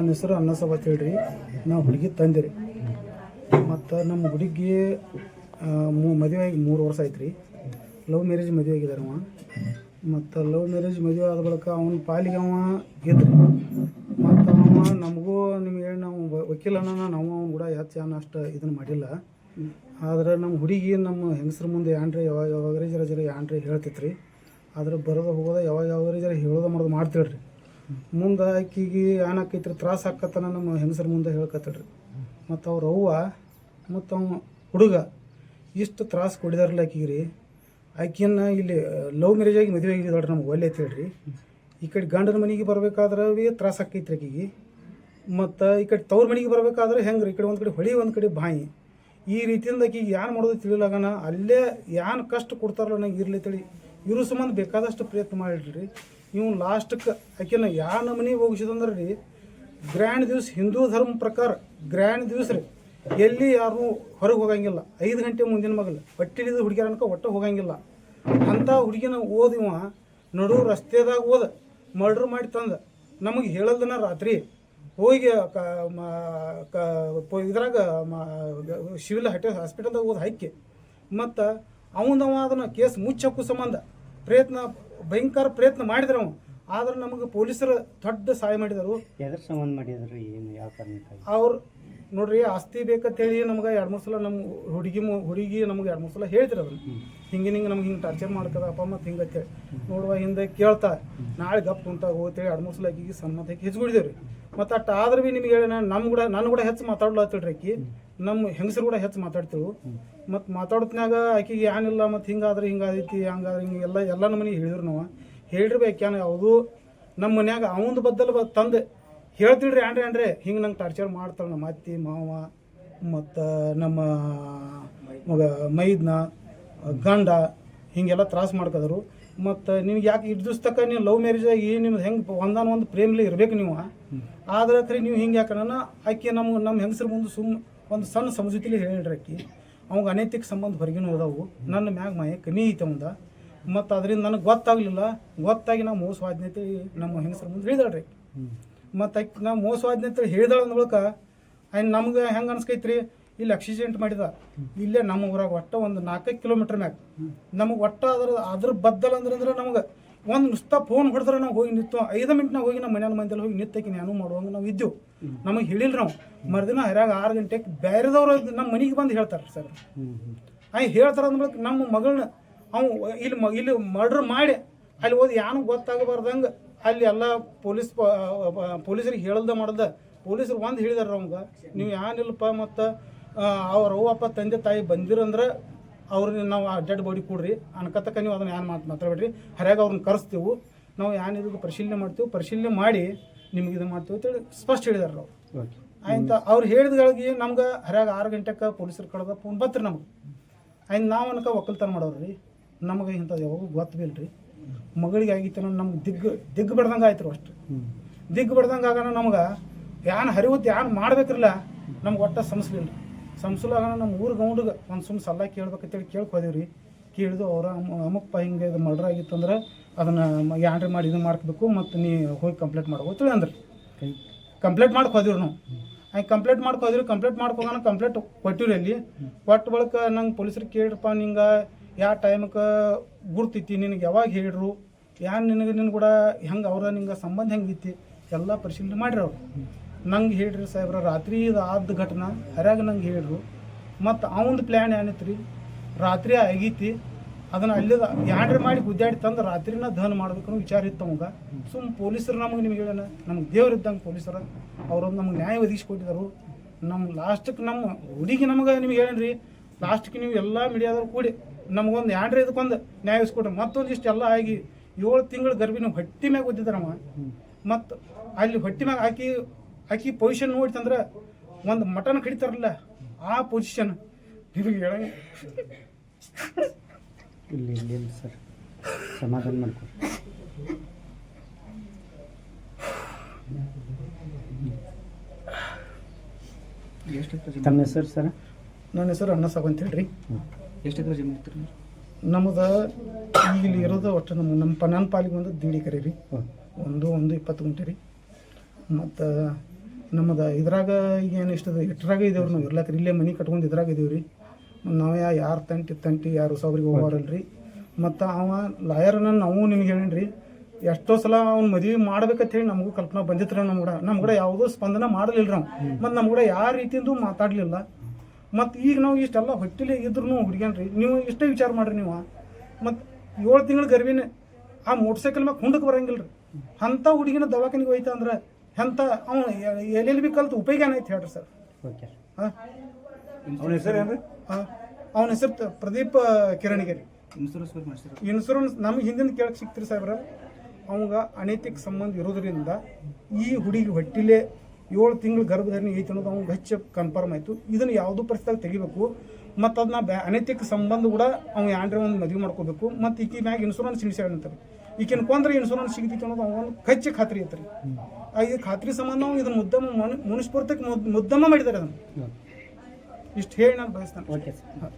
ನನ್ನ ಹೆಸರು ಅನ್ನಸಭಾ ಹೇಳ್ರಿ ನಾವು ಹುಡುಗಿ ತಂದಿರಿ ಮತ್ತು ನಮ್ಮ ಹುಡುಗಿ ಮದುವೆ ಆಗಿ ಮೂರು ವರ್ಷ ಆಯ್ತು ರೀ ಲವ್ ಮ್ಯಾರೇಜ್ ಮದುವೆ ಆಗಿದ್ದಾರೆ ಅವ. ಮತ್ತು ಲವ್ ಮ್ಯಾರೇಜ್ ಮದುವೆ ಆದ ಬಳಿಕ ಅವನ ಪಾಲಿಗೆ ಅವ ಗೆದ್ರಿ ಮತ್ತು ಅವ ನಮಗೂ ನಿಮಗೆ ನಾವು ವಕೀಲ ವಕೀಲನ ನಾವು ಅವ್ನು ಕೂಡ ಹೆಚ್ಚು ಏನು ಅಷ್ಟು ಇದನ್ನು ಮಾಡಿಲ್ಲ. ಆದ್ರೆ ನಮ್ಮ ಹುಡುಗಿ ನಮ್ಮ ಹೆಂಗಸ್ರ ಮುಂದೆ ಏನ್ರಿ ಯಾವಾಗ ಯಾವಾಗ ಜರ ಜರ ಏನ್ರಿ ಹೇಳ್ತೈತ್ರಿ. ಆದ್ರೆ ಬರೋದ ಹೋಗೋದ ಯಾವಾಗ ಯಾವಾಗ ಜರ ಹೇಳೋದು ಮಾಡೋದು ಮಾಡ್ತೇಳ್ರಿ. ಮುಂದೆ ಆಕಿಗೆ ಆಕೈತ್ರಿ ತ್ರಾಸ ಆಕತ್ತನ ನಮ್ಮ ಹೆಂಗಸ್ರ ಮುಂದೆ ಹೇಳ್ಕತ್ತಳ್ರಿ. ಮತ್ತು ಅವ್ರ ಅವ್ವ, ಮತ್ತು ಅವ ಹುಡುಗ, ಇಷ್ಟು ತ್ರಾಸ ಕೊಡಿದಾರಲ್ಲ ಆಕಿಗೆ ರೀ ಆಕಿಯನ್ನ ಇಲ್ಲಿ ಲವ್ ಮ್ಯಾರೇಜ್ ಆಗಿ ಮದುವೆ ಆಗಿದ್ದಾಳ್ರಿ ನಮ್ಗೆ ಒಳ್ಳೆ ಹೇಳ್ರಿ. ಈ ಕಡೆ ಗಂಡನ ಮನೆಗೆ ಬರ್ಬೇಕಾದ್ರೆ ತ್ರಾಸ ಆಕೈತ್ರಿ ಆಕಿಗೆ. ಮತ್ತು ಈ ಕಡೆ ತವ್ರ ಮನೆಗೆ ಬರ್ಬೇಕಾದ್ರೆ ಹೆಂಗೆ ರೀ ಈ ಕಡೆ ಒಂದು ಕಡೆ ಹೊಳಿ, ಒಂದು ಕಡೆ ಬಾಯಿ. ಈ ರೀತಿಯಿಂದ ಆಕಿಗೆ ಏನು ಮಾಡೋದು ತಿಳಿಲಾಗನ ಅಲ್ಲೇ ಏನು ಕಷ್ಟ ಕೊಡ್ತಾರಲ್ಲ ನಂಗೆ ಇರ್ಲಿ ತಿಳಿ ಇವ್ರ ಸಂಬಂಧ ಬೇಕಾದಷ್ಟು ಪ್ರಯತ್ನ ಮಾಡಿಡ್ರಿ ಇವು ಲಾಸ್ಟಕ್ಕೆ ಆಕೆನ ಯಾ ನಮನಿ ಹೋಗಿಸಿದಂದ್ರೆ ರೀ ಗ್ರ್ಯಾಂಡ್ ದಿವಸ ಹಿಂದೂ ಧರ್ಮ ಪ್ರಕಾರ ಗ್ರ್ಯಾಂಡ್ ದಿವಸ ರೀ. ಎಲ್ಲಿ ಯಾರು ಹೊರಗೆ ಹೋಗಂಗಿಲ್ಲ. ಐದು ಗಂಟೆ ಮುಂದಿನ ಮಗಲು ಹೊಟ್ಟಿಲಿದ ಹುಡುಗಿಯರ ಅನ್ಕ ಒಟ್ಟು ಹೋಗಂಗಿಲ್ಲ. ಅಂಥ ಹುಡುಗಿನ ಓದಿವ ನಡು ರಸ್ತೆದಾಗ ಓದ. ಮರ್ಡ್ರ್ ಮಾಡಿ ತಂದ. ನಮಗೆ ಹೇಳಲ್ದನ ರಾತ್ರಿ. ಹೋಗಿ ಕ ಇದ್ರಾಗ ಶಿವಿಲ್ ಸಿವಿಲ್ ಹಟೆ ಹಾಸ್ಪಿಟಲ್ದಾಗ ಓದ್ ಹಾಕಿ. ಮತ್ತು ಅವನವ ಅದನ್ನು ಕೇಸ್ ಮುಚ್ಚಕ್ಕೂ ಸಂಬಂಧ ಪ್ರಯತ್ನ ಭಯಂಕರ ಪ್ರಯತ್ನ ಮಾಡಿದ್ರು ಅವ ಆದ್ರೆ ನಮಗೆ ಪೊಲೀಸರು ದೊಡ್ಡ ಸಹಾಯ ಮಾಡಿದರು. ಎದ್ರ ಸಂಬಂಧ ಮಾಡಿದ್ರು ಏನು ಯಾವ ಕಾರಣಕ್ಕಾಗಿ? ಅವ್ರು ನೋಡ್ರಿ ಆಸ್ತಿ ಬೇಕಂತೇಳಿ ನಮ್ಗೆ ಎರಡು ಮೂರು ಸಲ ನಮ್ಮ ಹುಡುಗಿ ಮು- ಹುಡುಗಿ ನಮ್ಗೆ ಎರಡು ಮೂರು ಸಲ ಹೇಳ್ತಿರ ಅದನ್ನ ಹಿಂಗೆ ಹಿಂಗೆ ನಮ್ಗೆ ಹಿಂಗೆ ಟಾರ್ಚರ್ ಮಾಡ್ಕದಪ್ಪ ಮತ್ತು ಹಿಂಗೆ ಅಂತೇಳಿ ನೋಡುವ ಹಿಂದೆ ಕೇಳ್ತಾ ನಾಳೆ ಗಪ್ ಕುಂತ ಹೋಗ್ತೇಳಿ ಎರಡು ಮೂರು ಸಲ ಆಕಿಗೆ ಸಮ್ಮತ ಹಾಕಿ ಹೆಚ್ಗುಡಿದೇವ್ರಿ ಮತ್ತು ಅಟ್ಟ ಆದ್ರೆ ಭೀ ನಿಮ್ಗೆ ಹೇಳಿ ನಮ್ಮ ಕೂಡ ನಾನು ಕೂಡ ಹೆಚ್ಚು ಮಾತಾಡ್ಲತ್ತಿಳ್ರಿ ಆಕಿ ನಮ್ಮ ಹೆಂಗಸರು ಕೂಡ ಹೆಚ್ಚು ಮಾತಾಡ್ತೇವೆ ಮತ್ತು ಮಾತಾಡೋತ್ನಾಗ ಆಕೆಗೆ ಏನಿಲ್ಲ ಮತ್ತು ಹಿಂಗಾದ್ರೆ ಹಿಂಗಾದೈತಿ, ಹಂಗಾದ್ರೆ ಹಿಂಗೆ ಎಲ್ಲ ಎಲ್ಲ ನಮ್ಮನೆ ಹೇಳಿದ್ರು ನಾವು. ಹೇಳಿರ್ಬೇಕು ಏನ ಯಾವುದು ನಮ್ಮ ಮನ್ಯಾಗ ಅವಂದು ಬದ್ದಲ್ ಬ ಹೇಳ್ತಿಡ್ರಿ ಏನ್ರಿ ಏನ್ರಿ ಹಿಂಗೆ ನಂಗೆ ಟಾರ್ಚರ್ ಮಾಡ್ತಾರೆ ನಮ್ಮ ಅತ್ತಿ, ಮಾವ, ಮತ್ತು ನಮ್ಮ ಮಗ ಮೈದ್ನ, ಗಂಡ, ಹಿಂಗೆಲ್ಲ ತ್ರಾಸ ಮಾಡ್ಕದರು. ಮತ್ತು ನಿಮ್ಗೆ ಯಾಕೆ ಇಷ್ಟು ದಿವ್ಸ ತಕ್ಕ ನೀವು ಲವ್ ಮ್ಯಾರೇಜ್ ಆಗಿ ನಿಮ್ದು ಹೆಂಗೆ ಒಂದಾನ ಒಂದು ಪ್ರೇಮ್ಲಿ ಇರಬೇಕು ನೀವು. ಆದ್ರೆ ಖರೆ ನೀವು ಹಿಂಗೆ ಯಾಕನ ಆಕೆ ನಮ್ಮ ನಮ್ಮ ಹೆಂಗಸ್ರ ಮುಂದೆ ಸುಮ್ಮ ಒಂದು ಸಣ್ಣ ಸಮಜುತಿಲಿ ಹೇಳ್ರಿ ಆಕಿ ಅವಾಗ ಅನೈತಿಕ ಸಂಬಂಧ ಹೊರಗಿನ ಹೋದವು ನನ್ನ ಮ್ಯಾಗ ಮಾಯ ಕಮ್ಮಿ ಐತೆ ಅವಂದ. ಮತ್ತು ಅದರಿಂದ ನನಗೆ ಗೊತ್ತಾಗಲಿಲ್ಲ. ಗೊತ್ತಾಗಿ ನಾವು ಮೋಸವಾದ್ಯತೆ ನಮ್ಮ ಹೆಂಗಸರ ಮುಂದೆ ಹೇಳಿದಳ್ರಿ ಮತ್ತು ಆಕೆ ನಾವು ಮೋಸವಾದ್ಯತೆ ಹೇಳಿದಾಳ ಅಂದ ಬಳಿಕ ಆಯ್ತು ನಮ್ಗೆ ಹೆಂಗೆ ಅನ್ಸ್ಕೈತ್ರಿ? ಇಲ್ಲಿ ಆಕ್ಸಿಡೆಂಟ್ ಮಾಡಿದ. ಇಲ್ಲೇ ನಮ್ಮ ಊರಾಗ ಒಟ್ಟು ಒಂದು ನಾಲ್ಕೈದು ಕಿಲೋಮೀಟ್ರ್ ಮ್ಯಾಗ. ನಮಗೆ ಒಟ್ಟ ಅದ್ರ ಅದ್ರ ಬದ್ದಲ್ ಅಂದ್ರೆ ಅಂದ್ರೆ ನಮಗೆ. ಒಂದು ನುಸ್ತ ಫೋನ್ ಹೊಡೆದ್ರೆ ನಾವು ಹೋಗಿ ನಿಂತು ಐದು ಮಿನಿಟ್ನಾಗ ಹೋಗಿ ನಮ್ಮ ಮನೆಯ ಮಂದಿಯಲ್ಲಿ ಹೋಗಿ ನಿತ್ತಕ್ಕೆ ನಾನು ಮಾಡುವಂಗೆ ನಾವು ಇದ್ದೆವು ನಮಗೆ ಹೇಳಿಲ್ಲ ನಾವು. ಮರುದಿನ ಹರ್ಯಾಗ ಆರು ಗಂಟೆಗೆ ಬೇರೆದವ್ರು ನಮ್ಮ ಮನೆಗೆ ಬಂದು ಹೇಳ್ತಾರೆ ಸರ್. ಆಯ್ ಹೇಳ್ತಾರ ಅಂದ್ಮೇಲೆ ನಮ್ಮ ಮಗಳನ್ನ ಅವ ಇಲ್ಲಿ ಮ ಇಲ್ಲಿ ಮರ್ಡ್ರ್ ಮಾಡಿ ಅಲ್ಲಿ ಓದಿ ಏನು ಗೊತ್ತಾಗಬಾರ್ದಂಗೆ ಅಲ್ಲಿ ಎಲ್ಲ ಪೊಲೀಸ್ ಪೊಲೀಸರಿಗೆ ಹೇಳ್ದೆ ಮಾಡ್ದ. ಪೊಲೀಸರು ಒಂದು ಹೇಳಿದಾರ ಅವಂಗ ನೀವು ಏನಿಲ್ಲಪ್ಪ ಮತ್ತು ಅವ್ರ ಅವ್ವಪ್ಪ ತಂದೆ ತಾಯಿ ಬಂದಿರಂದ್ರೆ ಅವ್ರಿಗೆ ನಾವು ಆ ಡೆಡ್ ಬಾಡಿ ಕೊಡ್ರಿ ಅನ್ಕತಕ್ಕ ನೀವು ಅದನ್ನ ಏನು ಮಾತು ಮಾತಾಡಬೇಡ್ರಿ. ಹರ್ಯಾಗ ಅವ್ರನ್ನ ಕರೆಸ್ತೀವಿ ನಾವು ಏನಿದು ಪರಿಶೀಲನೆ ಮಾಡ್ತೀವಿ ಪರಿಶೀಲನೆ ಮಾಡಿ ನಿಮ್ಗೆ ಇದು ಮಾಡ್ತೀವಿ ಅಂತೇಳಿ ಸ್ಪಷ್ಟ ಹೇಳಿದಾರೆ ಅವ್ರು. ಆಯ್ತಾ ಅವ್ರು ಹೇಳಿದ್ಗಳಿಗೆ ನಮ್ಗೆ ಹರ್ಯಾಗ ಆರು ಗಂಟೆಗೆ ಪೊಲೀಸರು ಕಳೆದ ಫೋನ್ ಬತ್ರಿ ನಮ್ಗೆ. ಆಯ್ತು ನಾವು ಅನ್ಕ ಒಕ್ಕಲ್ತನ ಮಾಡೋರು ನಮಗೆ ಇಂಥದ್ದು ಯಾವಾಗೂ ಗೊತ್ತಿಲ್ಲ ರೀ ಮಗಳಿಗೆ ಆಗಿತ್ತು ನಮ್ಗೆ ದಿಗ್ಗು ದಿಗ್ಗು ಬಡ್ದಂಗೆ ಆಯ್ತು ರೀ ಅಷ್ಟು ದಿಗ್ಗು ಬಡ್ದಂಗೆ ಆಗೋಣ ನಮ್ಗೆ ಯಾನ್ ಹರಿವತ್ತು ಯಾನ್ ಮಾಡ್ಬೇಕ್ರಲ್ಲ ನಮ್ಗೆ ಒಟ್ಟ ಸಂಸ್ಲಿಲ್ಲ ರೀ ಸಂಸ್ಲಾಗಣ ನಮ್ಮ ಊರು ಗೌಂಡಿಗೆ ಒಂದು ಸುಮ್ಮನೆ ಸಲ ಕೇಳ್ಬೇಕಂತೇಳಿ ಕೇಳ್ಕ್ ಹೋದೀವಿ ರೀ ಕೇಳಿದು ಅವ್ರ ಅಮ್ಮ- ಅಮ್ಮಪ್ಪ ಹಿಂಗೆ ಇದು ಮರ್ಡರ್ ಆಗಿತ್ತು ಅಂದ್ರೆ ಅದನ್ನು ಯಾಂಡ್ರಿ ಮಾಡಿ ಇದು ಮಾಡ್ಕೋಬೇಕು ಮತ್ತು ನೀ ಹೋಗಿ ಕಂಪ್ಲೇಂಟ್ ಮಾಡ್ಬೋದು ಅಂದ್ರೆ. ಕಂಪ್ಲೇಂಟ್ ಮಾಡಕ್ಕೆ ಹೋದಿವ್ರಿ ನಾವು. ಹಂಗೆ ಕಂಪ್ಲೇಂಟ್ ಮಾಡಕ್ಕೆ ಹೋದಿವ್ರಿ ಕಂಪ್ಲೇಂಟ್ ಮಾಡ್ಕೋಗಾನ ಕಂಪ್ಲೇಂಟ್ ಕೊಟ್ಟಿವ್ರಿ ಅಲ್ಲಿ. ಕೊಟ್ಟ ಬಳಿಕ ನಂಗೆ ಪೊಲೀಸರಿಗೆ ಕೇಳ್ರಪ್ಪ ನಿಂಗೆ ಯಾವ ಟೈಮಕ್ಕೆ ಗುರ್ತೈತಿ ನಿನಗೆ ಯಾವಾಗ ಹೇಳಿರು? ಯಾರು ನಿನಗೆ ನಿನ್ನ ಕೂಡ ಹೆಂಗೆ ಅವ್ರ ನಿಂಗೆ ಸಂಬಂಧ ಹೆಂಗಿತ್ತು ಎಲ್ಲ ಪರಿಶೀಲನೆ ಮಾಡ್ರಿ ಅವ್ರು. ನಂಗೆ ಹೇಳ್ರಿ ಸಾಹೇಬ್ರ, ರಾತ್ರಿ ಇದು ಆದ ಘಟನಾ ಹರ್ಯಾಗ ನಂಗೆ ಹೇಳ್ರು. ಮತ್ತು ಅವಂದು ಪ್ಲ್ಯಾನ್ ಏನಿತ್ತು ರೀ ರಾತ್ರಿ ಆಗೈತಿ ಅದನ್ನು ಅಲ್ಲಿದ ಯಾಡ್ರಿ ಮಾಡಿ ಗುದ್ದಾಡಿ ತಂದು ರಾತ್ರಿನ ದಹನ ಮಾಡ್ಬೇಕು ವಿಚಾರ ಇತ್ತು ಅವಾಗ. ಸುಮ್ ಪೊಲೀಸರು ನಮಗೆ ನಿಮ್ಗೆ ಹೇಳೋಣ ನಮ್ಗೆ ದೇವ್ರು ಇದ್ದಂಗೆ ಪೊಲೀಸರ, ಅವ್ರೊಂದು ನಮ್ಗೆ ನ್ಯಾಯ ಒದಗಿಸ್ಕೊಟ್ಟಿದ್ದಾರೆ ನಮ್ಮ ಲಾಸ್ಟಕ್ಕೆ ನಮ್ಮ ಹುಡುಗಿ ನಮಗೆ ನಿಮ್ಗೆ ಹೇಳೇನ್ರಿ? ಲಾಸ್ಟ್ಗೆ ನೀವು ಎಲ್ಲ ಮೀಡಿಯಾದವ್ರು ಕೂಡಿ ನಮಗೊಂದು ಯಾಂಡ್ರಿ ಇದಕ್ಕೊಂದು ನ್ಯಾಯ ಒದಗಿಸ್ಕೊಟ್ರೆ ಮತ್ತೊಂದು ಇಷ್ಟೆಲ್ಲ ಆಗಿ ಏಳು ತಿಂಗಳು ಗರ್ಭಿಣಿ ಹೊಟ್ಟಿ ಮ್ಯಾಗ ಓದಿದ್ರಮ್ಮ ಮತ್ತು ಅಲ್ಲಿ ಹೊಟ್ಟಿ ಮ್ಯಾಗ ಹಾಕಿ ಹಾಕಿ ಪೊಸಿಷನ್ ನೋಡಿತಂದ್ರೆ ಒಂದು ಮಟನ್ ಕಡಿತಾರಲ್ಲ ಆ ಪೊಸಿಷನ್ ನಿಮಗೆ ಹೇಳಂಗೆ ಇಲ್ಲಿ ಇಲ್ಲಿ ಇಲ್ಲ ಸರ್. ಸಮಾಧಾನ ಮಾಡ್ಕೊ. ತಮ್ಮ ಹೆಸರು ಸರ್? ನನ್ನ ಹೆಸರು ಅಣ್ಣ ಸಾಬ್ ಅಂತ ಹೇಳ್ರಿ. ಎಷ್ಟು ಎಕರೆ ಜಮೀನು ಇತ್ತು ನಮ್ಮದು ಇಲ್ಲಿ ಇರೋದು ಒಟ್ಟು ನಮ್ಮ ನಮ್ಮ ಪ ನನ್ನ ಪಾಲಿಗೆ ಒಂದು ದೀಡಿ ಕರೆ ರೀ. ಓ ಒಂದು ಒಂದು ಇಪ್ಪತ್ತು ಗುಂಟೆ ರೀ. ಮತ್ತು ನಮ್ಮದು ಇದ್ರಾಗ ಈಗ ಏನು ಇಷ್ಟದ ಇಟ್ರಾಗ ಇದೇವ್ರಿ ನಾವು ಇರ್ಲಾಕ್ರಿ ಇಲ್ಲೇ ಮನೆ ಕಟ್ಕೊಂಡು ಇದ್ರಾಗ ಇದೀವಿ ರೀ ನಾವು ಯಾ ಯಾರು ತಂಟಿ ತಂಟಿ ಯಾರು ಸೌರಿಗೆ ಹೋಗೋರಲ್ರಿ ಮತ್ತು ಅವ ಲಾಯರ್ನ ನಾವು ನಿಮ್ಗೆ ಹೇಳೀನಿ ಎಷ್ಟೋ ಸಲ ಅವ್ನ ಮದುವೆ ಮಾಡ್ಬೇಕಂತ ಹೇಳಿ ನಮಗೂ ಕಲ್ಪನಾ ಬಂದಿತ್ತು ನಮ್ಮ ಕೂಡ ನಮ್ಮ ಕೂಡ ಯಾವುದೂ ಸ್ಪಂದನ ಮಾಡಲಿಲ್ಲ ನಾವು ಮತ್ತು ನಮ್ಮ ಕೂಡ ಯಾವ ರೀತಿಯಿಂದ ಮಾತಾಡಲಿಲ್ಲ. ಮತ್ತು ಈಗ ನಾವು ಇಷ್ಟೆಲ್ಲ ಹೊಟ್ಟಿಲಿ ಇದ್ರೂ ಹುಡುಗೇನ್ರಿ ನೀವು ಇಷ್ಟೇ ವಿಚಾರ ಮಾಡ್ರಿ ನೀವು. ಮತ್ತು ಏಳು ತಿಂಗಳು ಗರ್ವಿನೇ ಆ ಮೋಟರ್ ಸೈಕಲ್ ಮ್ಯಾಗ ಹುಂಡಕ್ಕೆ ಬರಂಗಿಲ್ಲ ರೀ ಅಂಥ ಹುಡುಗಿನ ದವಾಖಾನಿಗೆ ಹೋಯ್ತಾ ಅಂದ್ರೆ ಎಂಥ ಅವ್ನು ಎಲ್ಲೆಲ್ಲಿ ಬಿ ಕಲ್ತು ಉಪಯೋಗ ಏನೈತೆ ಹೇಳ್ರಿ ಸರ್. ಓಕೆ. ಹಾಂ? ಅವನ ಹೆಸರು ಏನು ಅವನ ಹೆಸರು ತ- ಪ್ರದೀಪ್ ಕಿರಣಿಗೆರಿ ಇನ್ಸೂರೆನ್ಸ್ ಬಗ್ಗೆ ಇನ್ಸೂರೆನ್ಸ್ ಇನ್ಶೂರೆನ್ಸ್ ನಮ್ಗೆ ಹಿಂದಿನ ಕೇಳಕ್ಕೆ ಸಿಕ್ತಿರಿ ಸಾಹೇಬ್ರ. ಅವಂಗ ಅನೈತಿಕ ಸಂಬಂಧ ಇರೋದ್ರಿಂದ ಈ ಹುಡುಗಿ ಹೊಟ್ಟಿಲೆ ಏಳು ತಿಂಗಳು ಗರ್ಭಧಾರಣೆ ಐತೆ ಅನ್ನೋದು ಅವ್ನಿಗೆ ಹೆಚ್ಚು ಕನ್ಫರ್ಮ್ ಆಯಿತು. ಇದನ್ನು ಯಾವುದೂ ಪರಿಸ್ಥಿತಿ ತೆಗಿಬೇಕು? ಮತ್ತು ಅದನ್ನ ಬ್ಯಾ ಅನೈತಿಕ ಸಂಬಂಧ ಕೂಡ ಅವ್ನು ಯಾಂಡ್ರೆ ಒಂದು ಮದುವೆ ಮಾಡ್ಕೋಬೇಕು. ಮತ್ತು ಈಕಿ ಮ್ಯಾಗ ಇನ್ಸೂರೆನ್ಸ್ ಇಳಿಸ್ಯಾರಂತಾರೆ ಈಕಿನ ಕೊಂದ್ರೆ ಇನ್ಶೂರೆನ್ಸ್ ಸಿಗ್ತಿತ್ತು ಅನ್ನೋದು ಅವನು ಖಚ್ಚಿ ಖಾತ್ರಿ ಐತ್ರಿ. ಆ ಈ ಖಾತ್ರಿ ಸಂಬಂಧ ಅವ್ನು ಇದನ್ನ ಮುದ್ದಮ ಮನು ಮುನಿಸ್ಪೂರ್ತಕ್ಕೆ ಮುದ್ದಮ ಮಾಡಿದ್ದಾರೆ ಅದನ್ನು. ಇಷ್ಟು ಹೇಳಿ ನಾನು ಬಯಸ್ತಾನೆ. ಓಕೆ ಸರ್ ಹಾಂ